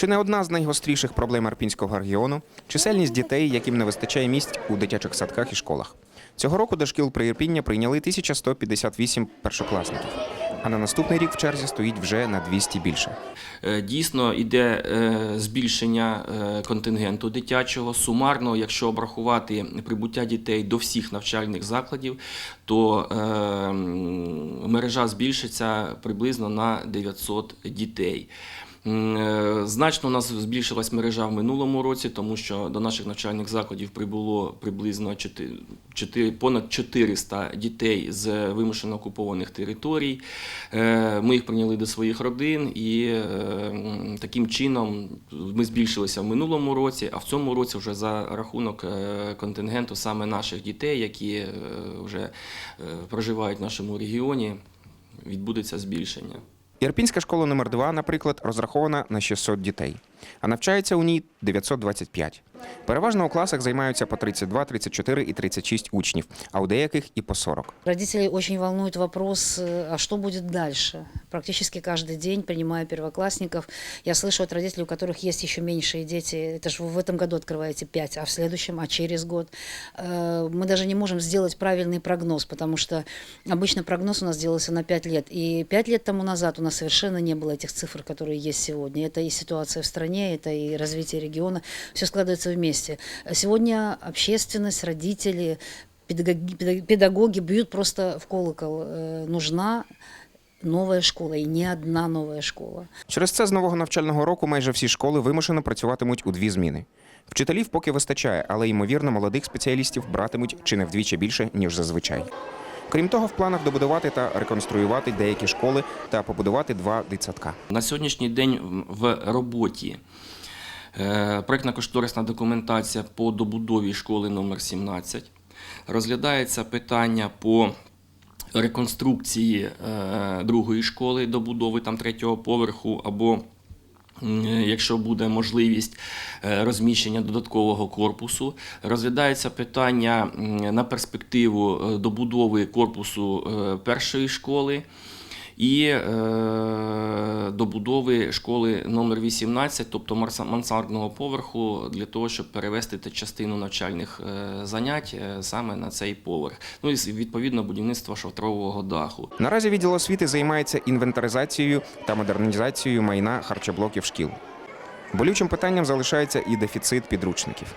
Чи не одна з найгостріших проблем Арпінського регіону чисельність дітей, яким не вистачає місць у дитячих садках і школах. Цього року до шкіл Приірпіння прийняли 1158 першокласників, а на наступний рік в черзі стоїть вже на 200 більше. Е, Дійсно, йде е, збільшення е, контингенту дитячого. Сумарно, якщо обрахувати прибуття дітей до всіх навчальних закладів, то мережа збільшиться приблизно на 900 дітей. Е, Значно у нас збільшилась мережа в минулому році, тому що до наших навчальних закладів прибуло приблизно 4, 4, понад 400 дітей з вимушено окупованих територій. Е, Ми їх прийняли до своїх родин, і е, таким чином ми збільшилися в минулому році, а в цьому році вже за рахунок контингенту саме наших дітей, які вже проживають в нашому регіоні, відбудеться збільшення. Ірпінська школа номер 2 наприклад, розрахована на 600 дітей, а навчається у ній 925. Переважно у класах займаються по 32, 34 і 36 учнів, а у деяких і по 40. Родителей очень волнует вопрос, э, а что будет дальше? Практически каждый день, принимая первоклассников, я слышу от родителей, у которых есть еще меньшие дети, это же вы в этом году открываете 5, а в следующем, а через год. Э, Мы даже не можем сделать правильный прогноз, потому что обычно прогноз у нас делался на 5 лет. И 5 лет тому назад у нас совершенно не было этих цифр, которые есть сегодня. Это и ситуация в стране, это и развитие региона. Все складывается вместе. Сегодня общественность, родители, педагоги, педаг- педагоги бьют просто в колокол. Э, Нужна новая школа, и не одна новая школа. Через це з нового навчального року майже всі школи вимушено працюватимуть у дві зміни. Вчителів поки вистачає, але ймовірно молодих спеціалістів братимуть чи не вдвічі більше, ніж зазвичай. Крім того, в планах добудувати та реконструювати деякі школи та побудувати два дитсадка. На сьогоднішній день в роботі е, проєктно-кошторисна документація по добудові школи номер 17 Розглядається питання по реконструкції е, другої школи добудови там третього поверху або Якщо буде можливість е, розміщення додаткового корпусу, розглядається питання на перспективу добудови корпусу першої школи і е, добудови школи номер 18, тобто марса- мансардного поверху, для того, щоб перевести те- частину навчальних е, занять е, саме на цей поверх. Ну і відповідно будівництво шатрового даху. Наразі відділ освіти займається інвентаризацією та модернізацією майна харчоблоків шкіл. Болючим питанням залишається і дефіцит підручників.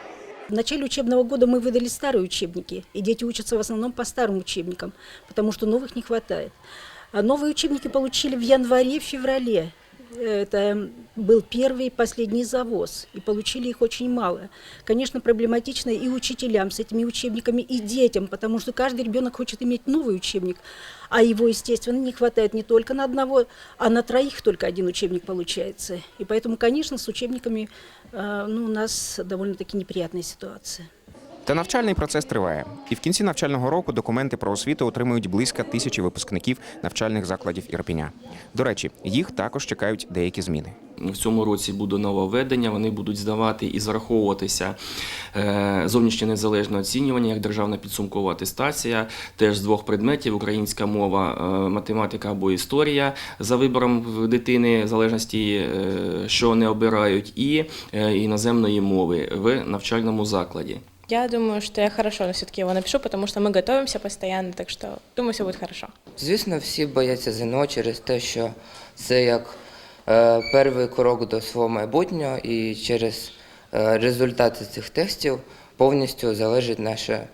В начале учебного года мы выдали старые учебники, и дети учатся в основном по старым учебникам, потому что новых не хватает. А новые учебники получили в январе-феврале. Это был первый и последний завоз, и получили их очень мало. Конечно, проблематично и учителям с этими учебниками, и детям, потому что каждый ребенок хочет иметь новый учебник, а его, естественно, не хватает не только на одного, а на троих только один учебник получается. И поэтому, конечно, с учебниками э, ну, у нас довольно-таки неприятная ситуация. Та навчальний процес триває. І в кінці навчального року документи про освіту отримують близько тисячі випускників навчальних закладів Ірпеня. До речі, їх також чекають деякі зміни. В цьому році буде нововведення, вони будуть здавати і зараховуватися е, зовнішнє незалежне оцінювання, як державна підсумкова атестація, теж з двох предметів українська мова, е, математика або історія за вибором дитини, в залежності, е, що не обирають, і іноземної мови в навчальному закладі. Я думаю, что я хорошо все-таки его напишу, потому что мы готовимся постоянно, так что думаю, все будет хорошо. Звісно, всі бояться ЗНО через те, що це як е, перший крок до свого майбутнього, і через е, результати цих тестів повністю залежить наше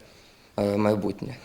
е, майбутнє.